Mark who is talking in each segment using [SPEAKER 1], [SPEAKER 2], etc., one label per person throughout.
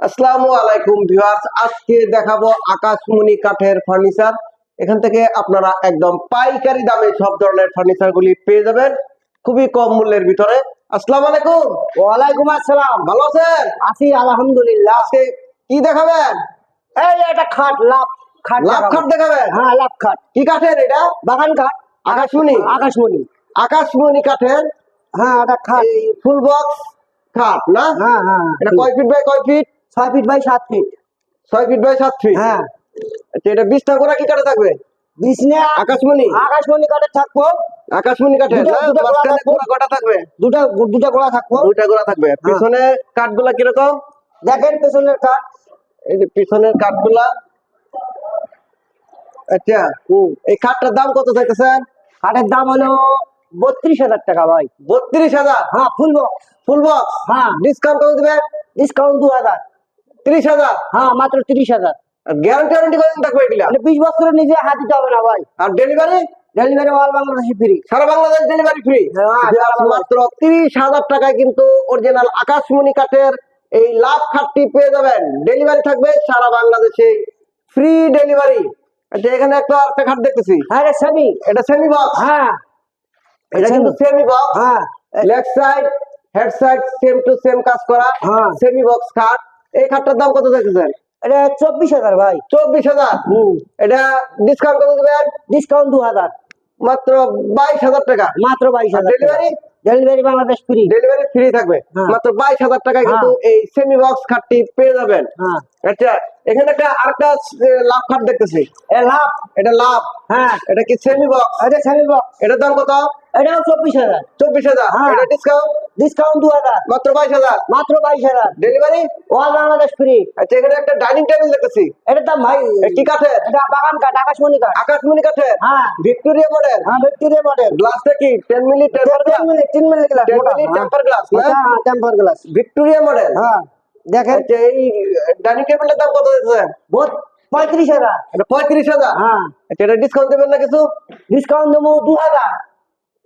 [SPEAKER 1] আসসালামু আলাইকুম ভিউয়ার্স আজকে দেখাবো আকাশমণি কাঠের ফার্নিচার এখান থেকে আপনারা একদম পাইকারি দামে সব ধরনের ফার্নিচার গুলি পেয়ে যাবেন খুবই কম মূল্যের ভিতরে। আসসালামু আলাইকুম।
[SPEAKER 2] ওয়ালাইকুম আসসালাম।
[SPEAKER 1] ভালো আছেন?
[SPEAKER 2] আছি আলহামদুলিল্লাহ।
[SPEAKER 1] আজকে কি দেখাবেন?
[SPEAKER 2] এই একটা খাট লাভ খাট
[SPEAKER 1] লাভ খাট দেখাবেন?
[SPEAKER 2] হ্যাঁ লাভ খাট।
[SPEAKER 1] কি কাঠের এটা?
[SPEAKER 2] বাগান খাট।
[SPEAKER 1] আকাশমণি?
[SPEAKER 2] আকাশমণি।
[SPEAKER 1] আকাশমণি কাঠের?
[SPEAKER 2] হ্যাঁ এটা খাট।
[SPEAKER 1] ফুল বক্স খাট না?
[SPEAKER 2] হ্যাঁ হ্যাঁ।
[SPEAKER 1] এটা কয় ফিট বাই কয় ফিট
[SPEAKER 2] ছয় ফিট বাই সাত ফিট
[SPEAKER 1] ছয় ফিট বাই সাত ফিট
[SPEAKER 2] হ্যাঁ।
[SPEAKER 1] আচ্ছা এটা বিশটা করে কি কাঠে থাকবে?
[SPEAKER 2] বিছনে
[SPEAKER 1] আকাশমণি?
[SPEAKER 2] আকাশমণি কাঠে থাকব।
[SPEAKER 1] আকাশমণি কাঠের
[SPEAKER 2] দুটো- গোড়া থাকবে।
[SPEAKER 1] গোড়া কটা থাকবে।
[SPEAKER 2] দুটা দুটা গোড়া থাকব।
[SPEAKER 1] দুইটা গোড়া থাকবে। পিছনে কাঠগুলা কীরকম?
[SPEAKER 2] দেখেন পেছনের কাঠ।
[SPEAKER 1] এই যে পিছনের কাঠগুলা। আচ্ছা এই কাঠটার দাম কত চাইতেছেন
[SPEAKER 2] খাটের দাম হলো বত্রিশ হাজার টাকা ভাই।
[SPEAKER 1] বত্রিশ হাজার?
[SPEAKER 2] হ্যাঁ ফুল বক্স
[SPEAKER 1] ফুল বক্স
[SPEAKER 2] হ্যাঁ।
[SPEAKER 1] ডিসকাউন্ট কত দিবেন
[SPEAKER 2] ডিসকাউন্ট দু হাজার।
[SPEAKER 1] ত্রিশ হাজার?
[SPEAKER 2] হ্যাঁ মাত্র তিরিশ হাজার।
[SPEAKER 1] গ্যারান্টি ওয়ারেন্টি কতদিন থাকবে এগুলা?
[SPEAKER 2] মানে বিশ বছরের নিজে হাত দিতে হবে না ভাই।
[SPEAKER 1] আর ডেলিভারি
[SPEAKER 2] ডেলিভারি অল বাংলাদেশে ফ্রি
[SPEAKER 1] সারা বাংলাদেশ ডেলিভারি ফ্রি
[SPEAKER 2] হ্যাঁ।
[SPEAKER 1] মাত্র তিরিশ হাজার টাকায় কিন্তু অরিজিনাল আকাশমণি কাঠের এই লাভ খাটটি পেয়ে যাবেন। ডেলিভারি থাকবে সারা বাংলাদেশে। ফ্রি ডেলিভারি আচ্ছা এখানে একটা একটা খাট দেখতেছি।
[SPEAKER 2] হ্যাঁ রে সেমি
[SPEAKER 1] এটা সেমি বক্স
[SPEAKER 2] হ্যাঁ।
[SPEAKER 1] এটা কিন্তু সেমি বক্স
[SPEAKER 2] হ্যাঁ।
[SPEAKER 1] Left side head side same to same কাজ করা।
[SPEAKER 2] হ্যাঁ।
[SPEAKER 1] সেমি বক্স খাট। এই খাটটার দাম কত দেখতেছেন
[SPEAKER 2] এটা চব্বিশ হাজার ভাই।
[SPEAKER 1] চব্বিশ হাজার? এটা ডিসকাউন্ট কত দেবেন?
[SPEAKER 2] ডিসকাউন্ট দু হাজার।
[SPEAKER 1] মাত্র বাইশ হাজার টাকা।
[SPEAKER 2] মাত্র বাইশ হাজার
[SPEAKER 1] delivery
[SPEAKER 2] delivery Bangladesh free
[SPEAKER 1] delivery free থাকবে।
[SPEAKER 2] হ্যাঁ।
[SPEAKER 1] মাত্র বাইশ হাজার টাকায় কিন্তু এই সেমি বক্স খাটটি পেয়ে যাবেন।
[SPEAKER 2] হ্যাঁ।
[SPEAKER 1] আচ্ছা এখানে একটা আরেকটা লাভ খাট দেখতেছি।
[SPEAKER 2] লাভ।
[SPEAKER 1] এটা লাভ।
[SPEAKER 2] হ্যাঁ।
[SPEAKER 1] এটা কি সেমি বক্স
[SPEAKER 2] এটা সেমি বক্স
[SPEAKER 1] এটার দাম কত?
[SPEAKER 2] এটাও চব্বিশ হাজার।
[SPEAKER 1] চব্বিশ হাজার।
[SPEAKER 2] হ্যাঁ।
[SPEAKER 1] এটা ডিসকাউন্ট
[SPEAKER 2] ডিসকাউন্ট দু হাজার।
[SPEAKER 1] মাত্র বাইশ হাজার?
[SPEAKER 2] মাত্র বাইশ হাজার।
[SPEAKER 1] ডেলিভারি
[SPEAKER 2] অল বাংলাদেশ ফ্রি
[SPEAKER 1] আচ্ছা এখানে একটা ডাইনিং টেবিল দেখতেছি।
[SPEAKER 2] এটার দাম ভাই
[SPEAKER 1] এ কি কাঠের?
[SPEAKER 2] এটা বাগান কাঠ আকাশমণি কাঠ।
[SPEAKER 1] আকাশমণি কাঠের?
[SPEAKER 2] হ্যাঁ।
[SPEAKER 1] ভিক্টোরিয়া মডেল
[SPEAKER 2] হ্যাঁ ভিক্টোরিয়া মডেল
[SPEAKER 1] গ্লাসটা কি? টেন মিলি টেম্পার
[SPEAKER 2] তিন মিনিট তিন minute glass
[SPEAKER 1] ten milli temper glass
[SPEAKER 2] হ্যাঁ টেম্পার গ্লাস
[SPEAKER 1] ভিক্টোরিয়া মডেল
[SPEAKER 2] হ্যাঁ। দেখেন।
[SPEAKER 1] আচ্ছা এই ডাইনিং টেবিলটার দাম কত
[SPEAKER 2] বহুত পঁয়ত্রিশ হাজার।
[SPEAKER 1] পঁয়ত্রিশ হাজার?
[SPEAKER 2] হ্যাঁ।
[SPEAKER 1] আচ্ছা এটা ডিসকাউন্ট দেবেন না কিছু?
[SPEAKER 2] ডিসকাউন্ট দেবো দু হাজার।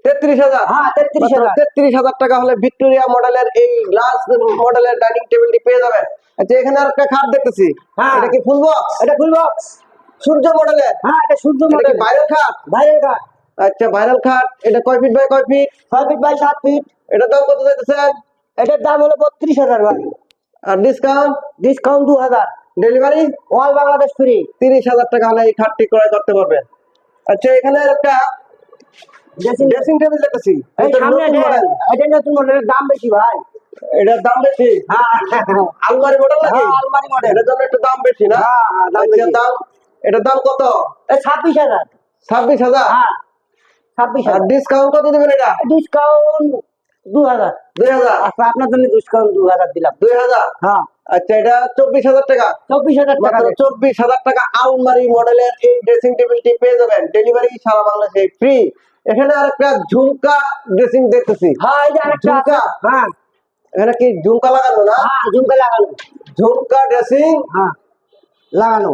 [SPEAKER 1] তেত্রিশ হাজার।
[SPEAKER 2] হ্যাঁ তেত্রিশ হাজার।
[SPEAKER 1] তেত্রিশ হাজার টাকা হলে ভিক্টোরিয়া মডেলের এই গ্লাস মডেলের ডাইনিং টেবিলটি পেয়ে যাবেন। আচ্ছা এখানে আর একটা খাট দেখতেছি।
[SPEAKER 2] হ্যাঁ।
[SPEAKER 1] এটা কি ফুল বক্স
[SPEAKER 2] এটা ফুল বক্স
[SPEAKER 1] সূর্য মডেলের।
[SPEAKER 2] হ্যাঁ এটা সূর্য মডেল
[SPEAKER 1] ভাইরাল খাট?
[SPEAKER 2] বাইরের কাঠ
[SPEAKER 1] আচ্ছা ভাইরাল খাট। এটা কয় ফিট বাই কয় ফিট
[SPEAKER 2] ছয় ফিট বাই সাত ফিট
[SPEAKER 1] এটার দাম কত যাইতেছেন
[SPEAKER 2] এটার দাম হলো বত্রিশ হাজার ভাই।
[SPEAKER 1] আর ডিসকাউন্ট
[SPEAKER 2] ডিসকাউন্ট দু হাজার
[SPEAKER 1] ডেলিভারি
[SPEAKER 2] অল বাংলাদেশ ফ্রি
[SPEAKER 1] তিরিশ হাজার টাকা হলে এই খাটটি ক্রয় করতে পারবেন। আচ্ছা এখানে একটা
[SPEAKER 2] ড্রেসিং
[SPEAKER 1] ড্রেসিং টেবিল দেখতেছি। এটা নতুন
[SPEAKER 2] মডেলের দাম বেশি ভাই।
[SPEAKER 1] এটার দাম বেশি?
[SPEAKER 2] হ্যাঁ।
[SPEAKER 1] আলমারি মডেল নাকি?
[SPEAKER 2] হ্যাঁ, আলমারি model।
[SPEAKER 1] এটার জন্য একটু দাম বেশি না?
[SPEAKER 2] হ্যাঁ, দাম
[SPEAKER 1] আচ্ছা। দাম এটার দাম কত?
[SPEAKER 2] ছাব্বিশ হাজার।
[SPEAKER 1] ছাব্বিশ হাজার?
[SPEAKER 2] ছাব্বিশ হাজার।
[SPEAKER 1] ডিসকাউন্ট কত দিবেন এটা?
[SPEAKER 2] ডিসকাউন্ট দু হাজার।
[SPEAKER 1] দুই হাজার?
[SPEAKER 2] আচ্ছা আপনার জন্য ডিসকাউন্ট দু হাজার দিলাম।
[SPEAKER 1] দুই হাজার?
[SPEAKER 2] হ্যাঁ।
[SPEAKER 1] আচ্ছা এটা চব্বিশ হাজার টাকা।
[SPEAKER 2] চব্বিশ হাজার টাকা
[SPEAKER 1] চব্বিশ হাজার টাকা আলমারি মডেলের এই ড্রেসিং টেবিলটি পেয়ে যাবেন। ডেলিভারি সারা বাংলাদেশে ফ্রি এখানে আর একটা ঝুমকা ড্রেসিং দেখতেছি।
[SPEAKER 2] হ্যাঁ এই যে আরেকটা
[SPEAKER 1] ঝুমকা?
[SPEAKER 2] হ্যাঁ।
[SPEAKER 1] এখানে কি ঝুমকা লাগানো না?
[SPEAKER 2] হ্যাঁ ঝুমকা লাগানো।
[SPEAKER 1] ঝুমকা ড্রেসিং
[SPEAKER 2] হ্যাঁ। লাগানো।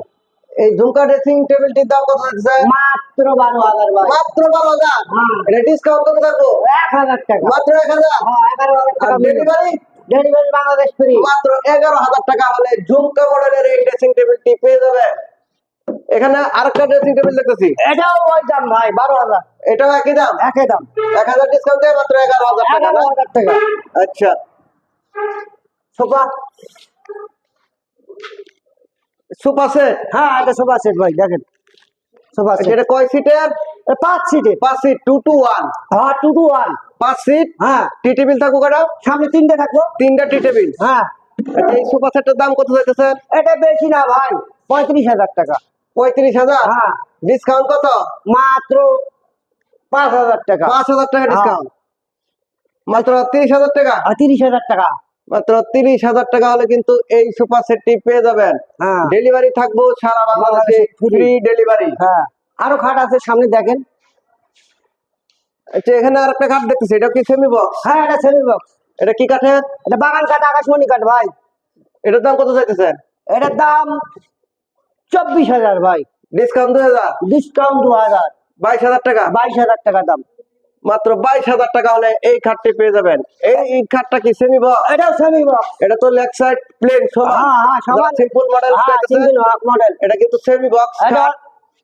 [SPEAKER 1] এই ঝুমকা ড্রেসিং টেবিলটির দাম কত লাগছে?
[SPEAKER 2] মাত্র বারো হাজার
[SPEAKER 1] মাত্র বারো হাজার?
[SPEAKER 2] হ্যাঁ।
[SPEAKER 1] এটা ডিসকাউন্ট কত থাকব
[SPEAKER 2] এক হাজার টাকা।
[SPEAKER 1] মাত্র এক হাজার?
[SPEAKER 2] এগারো হাজার টাকা
[SPEAKER 1] ডেলিভারি
[SPEAKER 2] ডেলিভারি বাংলাদেশ ফ্রি
[SPEAKER 1] মাত্র এগারো হাজার টাকা হলে ঝুমকা মডেলের এই ড্রেসিং টেবিলটি পেয়ে যাবে। এখানে আরেকটা ড্রেসিং টেবিল দেখতেছি।
[SPEAKER 2] এটাও ওই দাম ভাই বারো হাজার।
[SPEAKER 1] এটাও একই দাম?
[SPEAKER 2] একই দাম।
[SPEAKER 1] এক হাজার ডিসকাউন্ট দেয় মাত্র এগারো হাজার টাকা
[SPEAKER 2] হাজার টাকা।
[SPEAKER 1] আচ্ছা।
[SPEAKER 2] সোফা?
[SPEAKER 1] সোফা সেট
[SPEAKER 2] হ্যাঁ এটা সোফা সেট ভাই দেখেন। সোফা সেট
[SPEAKER 1] এটা কয় সিটের
[SPEAKER 2] পাঁচ সিটের
[SPEAKER 1] পাঁচ সিট টু টু ওয়ান
[SPEAKER 2] হ্যাঁ টু টু ওয়ান
[SPEAKER 1] পাঁচ সিট
[SPEAKER 2] হ্যাঁ।
[SPEAKER 1] টি টেবিল থাকুক এটা?
[SPEAKER 2] সামনে তিনটে থাকব।
[SPEAKER 1] তিনটা টি টেবিল
[SPEAKER 2] হ্যাঁ।
[SPEAKER 1] আচ্ছা এই সোফা সেটের দাম কত যাইতেছে?
[SPEAKER 2] এটা বেশি না ভাই পঁয়ত্রিশ হাজার টাকা।
[SPEAKER 1] পঁয়ত্রিশ হাজার।
[SPEAKER 2] হ্যাঁ।
[SPEAKER 1] ডিসকাউন্ট কত?
[SPEAKER 2] মাত্র পাঁচ হাজার টাকা।
[SPEAKER 1] পাঁচ হাজার টাকা
[SPEAKER 2] হ্যাঁ।
[SPEAKER 1] ডিসকাউন্ট মাত্র তিরিশ হাজার টাকা?
[SPEAKER 2] তিরিশ হাজার টাকা।
[SPEAKER 1] মাত্র তিরিশ হাজার টাকা হলে কিন্তু এই সোফা সেটটি পেয়ে যাবেন।
[SPEAKER 2] হ্যাঁ।
[SPEAKER 1] ডেলিভারি থাকব সারা বাংলাদেশে ফ্রি ডেলিভারি
[SPEAKER 2] হ্যাঁ। আরও খাট আছে সামনে দেখেন।
[SPEAKER 1] আচ্ছা এখানে আর একটা কাঠ দেখতেছি এটা কি সেমি বক্স
[SPEAKER 2] হ্যাঁ এটা সেমি বক্স
[SPEAKER 1] এটা কি কাঠের?
[SPEAKER 2] এটা বাগান কাঠ আকাশমণি কাঠ ভাই।
[SPEAKER 1] এটার দাম কত চাইতেছেন?
[SPEAKER 2] এটার দাম চব্বিশ হাজার ভাই।
[SPEAKER 1] ডিসকাউন্ট দুই হাজার
[SPEAKER 2] ডিসকাউন্ট দু হাজার
[SPEAKER 1] বাইশ হাজার টাকা?
[SPEAKER 2] বাইশ হাজার টাকা দাম।
[SPEAKER 1] মাত্র বাইশ হাজার টাকা হলে এই খাটটি পেয়ে যাবেন। এই খাটটা কি সেমি বক্স
[SPEAKER 2] এটাও সেমি বক্স
[SPEAKER 1] এটা তো লেগ সাইড প্লেন
[SPEAKER 2] হ্যাঁ হ্যাঁ সমান
[SPEAKER 1] সিম্পল মডেল
[SPEAKER 2] হ্যাঁ সিঙ্গেল মডেল
[SPEAKER 1] এটা কিন্তু সেমি বক্স
[SPEAKER 2] এটা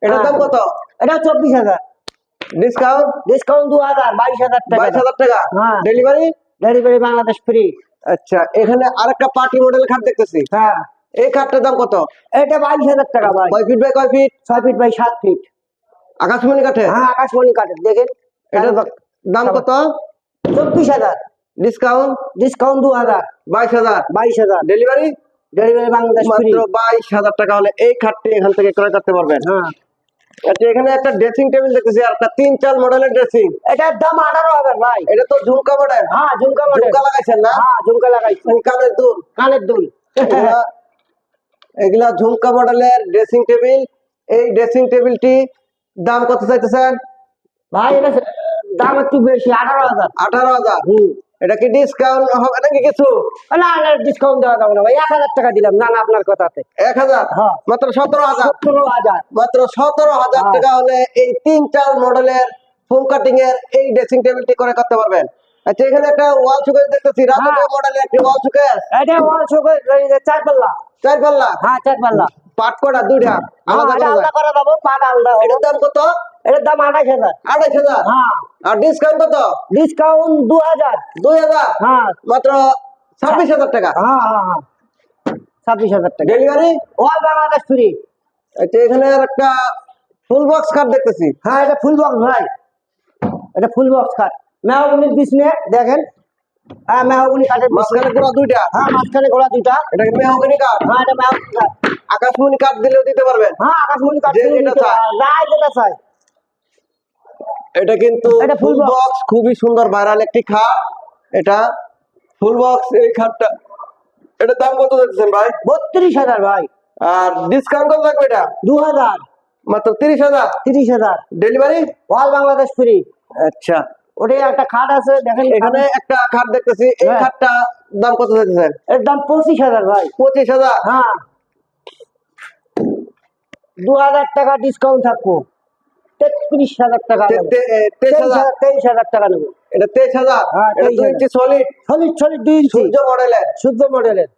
[SPEAKER 1] এটার দাম কত?
[SPEAKER 2] এটা চব্বিশ হাজার।
[SPEAKER 1] ডিসকাউন্ট
[SPEAKER 2] ডিসকাউন্ট দু হাজার বাইশ হাজার টাকা।
[SPEAKER 1] বাইশ হাজার টাকা?
[SPEAKER 2] হ্যাঁ।
[SPEAKER 1] ডেলিভারি
[SPEAKER 2] ডেলিভারি বাংলাদেশ ফ্রি
[SPEAKER 1] আচ্ছা এখানে আরেকটা পার্টি মডেল খাট দেখতেছি।
[SPEAKER 2] হ্যাঁ।
[SPEAKER 1] এই খাটটার দাম কত?
[SPEAKER 2] এটা বাইশ হাজার টাকা ভাই।
[SPEAKER 1] কয় ফিট বাই কয় ফিট
[SPEAKER 2] ছয় ফিট বাই সাত ফিট
[SPEAKER 1] আকাশমণি কাঠে
[SPEAKER 2] হ্যাঁ আকাশমণি কাঠের দেখেন।
[SPEAKER 1] এটার দাম কত?
[SPEAKER 2] চব্বিশ হাজার।
[SPEAKER 1] ডিসকাউন্ট
[SPEAKER 2] ডিসকাউন্ট দু হাজার।
[SPEAKER 1] বাইশ হাজার।
[SPEAKER 2] বাইশ হাজার।
[SPEAKER 1] ডেলিভারি
[SPEAKER 2] ডেলিভারি বাংলাদেশ
[SPEAKER 1] মাত্র বাইশ হাজার টাকা হলে এই খাটটি এখান থেকে ক্রয় করতে পারবেন।
[SPEAKER 2] হ্যাঁ।
[SPEAKER 1] আচ্ছা এখানে একটা ড্রেসিং টেবিল দেখতেছি আর একটা তিন চাল মডেলের ড্রেসিং
[SPEAKER 2] এটার দাম আঠারো হাজার ভাই।
[SPEAKER 1] এটা তো ঝুমকা মডেল
[SPEAKER 2] হ্যাঁ ঝুমকা মডেল
[SPEAKER 1] ঝুমকা লাগাইছেন না?
[SPEAKER 2] হ্যাঁ ঝুমকা লাগাইছি।
[SPEAKER 1] কানের দুল।
[SPEAKER 2] কানের দুল।
[SPEAKER 1] এগুলা ঝুমকা মডেলের ড্রেসিং টেবিল এই ড্রেসিং টেবিলটি দাম কত চাইতেছেন?
[SPEAKER 2] ভাই এটা দাম একটু বেশি আঠারো হাজার।
[SPEAKER 1] আঠারো হাজার।
[SPEAKER 2] হুম।
[SPEAKER 1] এটা কি ডিসকাউন্ট হবে নাকি কিছু?
[SPEAKER 2] না না ডিসকাউন্ট দেওয়া যাবে না ভাই এক হাজার টাকা দিলাম না না আপনার কথাতে।
[SPEAKER 1] এক হাজার?
[SPEAKER 2] হ্যাঁ।
[SPEAKER 1] মাত্র সতেরো হাজার।
[SPEAKER 2] সতেরো হাজার।
[SPEAKER 1] মাত্র সতেরো হাজার
[SPEAKER 2] হ্যাঁ।
[SPEAKER 1] টাকা হলে এই তিন চার মডেলের ফোম কাটিং এর এই ড্রেসিং টেবিলটি করে করতে পারবেন। আচ্ছা এখানে একটা ওয়াল সুকেস দেখতেছি। রাজকীয় মডেলের একটি ওয়াল সুকেস
[SPEAKER 2] এটা ওয়াল শোকে চার পাল্লা
[SPEAKER 1] চার পাল্লা?
[SPEAKER 2] হ্যাঁ চার পাল্লা।
[SPEAKER 1] পাট করা দুইটা। আলাদা
[SPEAKER 2] আলাদা
[SPEAKER 1] করে
[SPEAKER 2] দেবো পাট আলাদা
[SPEAKER 1] এটার দাম কত?
[SPEAKER 2] এটার দাম আঠাশ হাজার।
[SPEAKER 1] আড়াইশ হাজার?
[SPEAKER 2] হ্যাঁ।
[SPEAKER 1] আর ডিসকাউন্ট কত?
[SPEAKER 2] ডিসকাউন্ট দু হাজার।
[SPEAKER 1] দুই হাজার?
[SPEAKER 2] হ্যাঁ।
[SPEAKER 1] মাত্র ছাব্বিশ হাজার টাকা?
[SPEAKER 2] হ্যাঁ হ্যাঁ হ্যাঁ। ছাব্বিশ হাজার টাকা।
[SPEAKER 1] ডেলিভারি
[SPEAKER 2] অল বাংলাদেশ ফ্রি
[SPEAKER 1] এখানে আর একটা ফুল বক্স কার্ড দেখতেছি।
[SPEAKER 2] হ্যাঁ এটা ফুল বক্স ভাই। এটা ফুল বক্স কাঠ মেহগুনির বিছনে দেখেন। হ্যাঁ মেহগুনি কাঠের
[SPEAKER 1] মাঝখানে পুরো দুইটা।
[SPEAKER 2] হ্যাঁ মাঝখানে গোলা দুইটা।
[SPEAKER 1] এটা মেহগনি কাঠ?
[SPEAKER 2] হ্যাঁ এটা মেহগুনি কাঠ।
[SPEAKER 1] আকাশমণি কাঠ দিলেও দিতে পারবেন?
[SPEAKER 2] হ্যাঁ আকাশমণি কাঠ
[SPEAKER 1] যে
[SPEAKER 2] দিতে
[SPEAKER 1] চায়।
[SPEAKER 2] যেটা চাই
[SPEAKER 1] এটা কিন্তু
[SPEAKER 2] এটা
[SPEAKER 1] ফুল বক্স খুবই সুন্দর ভাইরাল একটি খাট। এটা ফুল বক্স এই খাটটা। এটার দাম কত যাচ্ছেন ভাই?
[SPEAKER 2] বত্রিশ হাজার ভাই।
[SPEAKER 1] আর ডিসকাউন্ট কত লাগবে এটা?
[SPEAKER 2] দু হাজার।
[SPEAKER 1] মাত্র তিরিশ হাজার?
[SPEAKER 2] তিরিশ হাজার।
[SPEAKER 1] ডেলিভারি
[SPEAKER 2] অল বাংলাদেশ ফ্রি
[SPEAKER 1] আচ্ছা।
[SPEAKER 2] ওটাই একটা খাট আছে দেখেন
[SPEAKER 1] এখানে একটা খাট দেখতেছি এই
[SPEAKER 2] হ্যাঁ।
[SPEAKER 1] খাটটা দাম কত
[SPEAKER 2] এর দাম পঁচিশ হাজার ভাই।
[SPEAKER 1] পঁচিশ হাজার?
[SPEAKER 2] হ্যাঁ। দু হাজার টাকা ডিসকাউন্ট থাকব। তেত্রিশ হাজার টাকা
[SPEAKER 1] তেইশ হাজার?
[SPEAKER 2] টাকা নেব।
[SPEAKER 1] এটা তেইশ হাজার?
[SPEAKER 2] হ্যাঁ,
[SPEAKER 1] দুই সলিড
[SPEAKER 2] সলিড সলিড দুই ইঞ্চি।
[SPEAKER 1] সূর্য মডেলের?
[SPEAKER 2] শুদ্ধ মডেলের।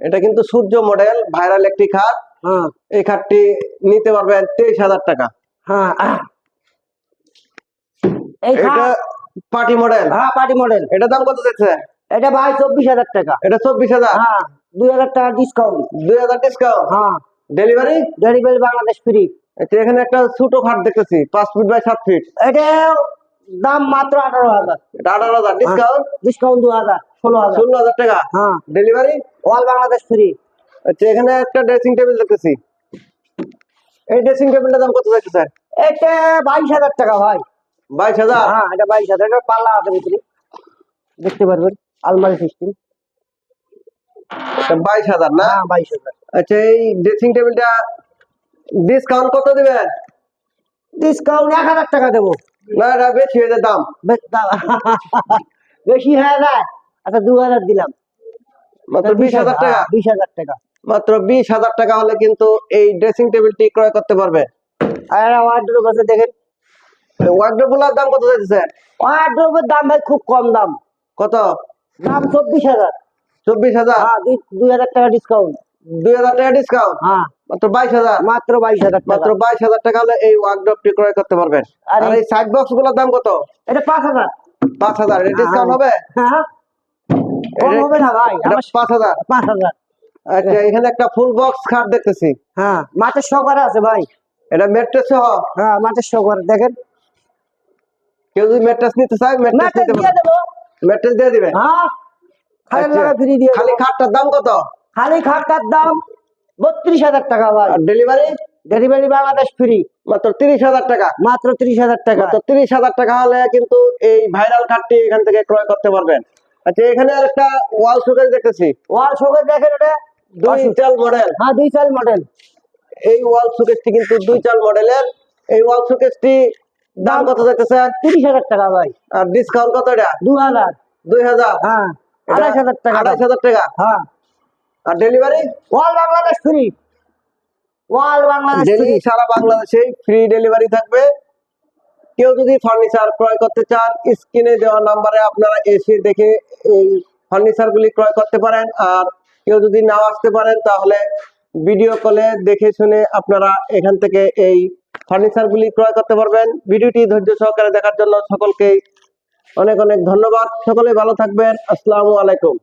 [SPEAKER 1] এটা কিন্তু সূর্য মডেল ভাইরাল একটি খাট।
[SPEAKER 2] হ্যাঁ।
[SPEAKER 1] এই খাটটি নিতে পারবেন তেইশ হাজার টাকা।
[SPEAKER 2] হ্যাঁ।
[SPEAKER 1] এটা পার্টি মডেল?
[SPEAKER 2] হ্যাঁ পার্টি মডেল।
[SPEAKER 1] এটা দাম কত যাচ্ছে?
[SPEAKER 2] এটা ভাই চব্বিশ হাজার টাকা।
[SPEAKER 1] এটা চব্বিশ হাজার?
[SPEAKER 2] হ্যাঁ দুই হাজার টাকা ডিসকাউন্ট
[SPEAKER 1] দুই হাজার ডিসকাউন্ট
[SPEAKER 2] হ্যাঁ।
[SPEAKER 1] ডেলিভারি
[SPEAKER 2] ডেলিভারি বাংলাদেশ ফ্রি
[SPEAKER 1] এখানে একটা ছোট খাট দেখতেছি পাঁচ ফিট বাই সাত ফিট
[SPEAKER 2] এটা দাম মাত্র আঠারো হাজার।
[SPEAKER 1] এটা আঠারো হাজার ডিসকাউন্ট
[SPEAKER 2] ডিসকাউন্ট দু হাজার ষোলো হাজার।
[SPEAKER 1] ষোলো হাজার টাকা?
[SPEAKER 2] হ্যাঁ।
[SPEAKER 1] ডেলিভারি
[SPEAKER 2] অল বাংলাদেশ ফ্রি
[SPEAKER 1] আচ্ছা এখানে একটা ড্রেসিং টেবিল দেখতেছি। এই ড্রেসিং টেবিলটার দাম কত যাচ্ছে স্যার?
[SPEAKER 2] এটা বাইশ হাজার টাকা ভাই।
[SPEAKER 1] বাইশ হাজার?
[SPEAKER 2] হ্যাঁ এটা বাইশ হাজার এটা পাল্লা আছে ভিতরে। দেখতে পারবেন আলমারি সিস্টেম
[SPEAKER 1] বাইশ হাজার না?
[SPEAKER 2] হ্যাঁ বাইশ হাজার।
[SPEAKER 1] আচ্ছা এই ড্রেসিং টেবিলটা ডিসকাউন্ট কত দিবেন?
[SPEAKER 2] ডিসকাউন্ট এক হাজার টাকা দেবো।
[SPEAKER 1] না বেশি হয়ে যায় দাম।
[SPEAKER 2] বেশি হয়ে যায়? আচ্ছা দু হাজার দিলাম।
[SPEAKER 1] মাত্র বিশ হাজার টাকা?
[SPEAKER 2] বিশ হাজার টাকা।
[SPEAKER 1] মাত্র বিশ হাজার টাকা হলে কিন্তু এই ড্রেসিং টেবিলটি ক্রয় করতে পারবে।
[SPEAKER 2] আর দেখেন
[SPEAKER 1] ওয়ার্ড্রোবগুলোর দাম কত
[SPEAKER 2] ওয়ার্ড্রোবের দাম ভাই খুব কম দাম।
[SPEAKER 1] কত?
[SPEAKER 2] দাম চব্বিশ হাজার।
[SPEAKER 1] চব্বিশ হাজার?
[SPEAKER 2] হ্যাঁ দুই হাজার টাকা ডিসকাউন্ট
[SPEAKER 1] দুই হাজার টাকা ডিসকাউন্ট
[SPEAKER 2] হ্যাঁ।
[SPEAKER 1] মাত্র বাইশ হাজার?
[SPEAKER 2] মাত্র বাইশ হাজার
[SPEAKER 1] মাত্র
[SPEAKER 2] টাকা
[SPEAKER 1] বাইশ হাজার টাকা হলে এই ওয়ার্কড্রপটি ক্রয় করতে পারবেন।
[SPEAKER 2] আর এই-
[SPEAKER 1] সাইড বক্সগুলোর দাম কত?
[SPEAKER 2] এটা পাঁচ হাজার।
[SPEAKER 1] পাঁচ হাজার। ডিসকাউন্ট হবে?
[SPEAKER 2] হ্যাঁ। হবে না ভাই
[SPEAKER 1] এটা
[SPEAKER 2] আমার
[SPEAKER 1] পাঁচ হাজার।
[SPEAKER 2] পাঁচ হাজার।
[SPEAKER 1] আচ্ছা এখানে একটা ফুল বক্স খাট দেখতেছি।
[SPEAKER 2] হ্যাঁ মাঠের সকারে আছে ভাই।
[SPEAKER 1] এটা ম্যাট্রেস সহ?
[SPEAKER 2] হ্যাঁ মাঠের সকারে দেখেন।
[SPEAKER 1] কেউ যদি ম্যাট্রেস নিতে চায় ম্যাট্রেস নিতে
[SPEAKER 2] দিয়ে দেবো।
[SPEAKER 1] ম্যাট্রেস দিয়ে দিবেন
[SPEAKER 2] হ্যাঁ? খালি
[SPEAKER 1] আচ্ছা,
[SPEAKER 2] লাগা ফ্রি দিয়ে
[SPEAKER 1] খালি খাটটার দাম কত?
[SPEAKER 2] খালি খাটটার দাম বত্রিশ হাজার টাকা ভাই।
[SPEAKER 1] ডেলিভারি
[SPEAKER 2] ডেলিভারি বাংলাদেশ ফ্রি
[SPEAKER 1] মাত্র তিরিশ হাজার টাকা।
[SPEAKER 2] মাত্র ত্রিশ হাজার টাকা।
[SPEAKER 1] মাত্র তিরিশ হাজার টাকা হলে কিন্তু এই ভাইরাল খাটটি এখান থেকে ক্রয় করতে পারবেন। আচ্ছা এখানে আর একটা ওয়াল শোকেস দেখতেছি।
[SPEAKER 2] ওয়াল শোকে দেখেন ওটা
[SPEAKER 1] দুই চাল মডেল
[SPEAKER 2] হ্যাঁ দুই চাল মডেল
[SPEAKER 1] এই ওয়াল শোকেসটি কিন্তু দুই চাল মডেলের এই ওয়াল শোকেসটি দাম কত যাচ্ছে
[SPEAKER 2] তিরিশ হাজার টাকা ভাই।
[SPEAKER 1] আর ডিসকাউন্ট কত এটা?
[SPEAKER 2] দু হাজার।
[SPEAKER 1] দুই হাজার?
[SPEAKER 2] হ্যাঁ আড়াইশ হাজার টাকা
[SPEAKER 1] আড়াইশ হাজার টাকা?
[SPEAKER 2] হ্যাঁ।
[SPEAKER 1] আর delivery
[SPEAKER 2] all Bangladesh free all Bangladesh free
[SPEAKER 1] সারা বাংলাদেশে ফ্রি ডেলিভারি থাকবে। কেউ যদি ফার্নিচার ক্রয় করতে চান স্ক্রিনে দেওয়া নাম্বারে আপনারা এসে দেখে এই ফার্নিচার গুলি ক্রয় করতে পারেন। আর কেউ যদি নাও আসতে পারেন তাহলে ভিডিও কলে দেখে শুনে আপনারা এখান থেকে এই ফার্নিচার গুলি ক্রয় করতে পারবেন। ভিডিওটি ধৈর্য সহকারে দেখার জন্য সকলকে অনেক অনেক ধন্যবাদ। সকলে ভালো থাকবেন। আসসালামু আলাইকুম।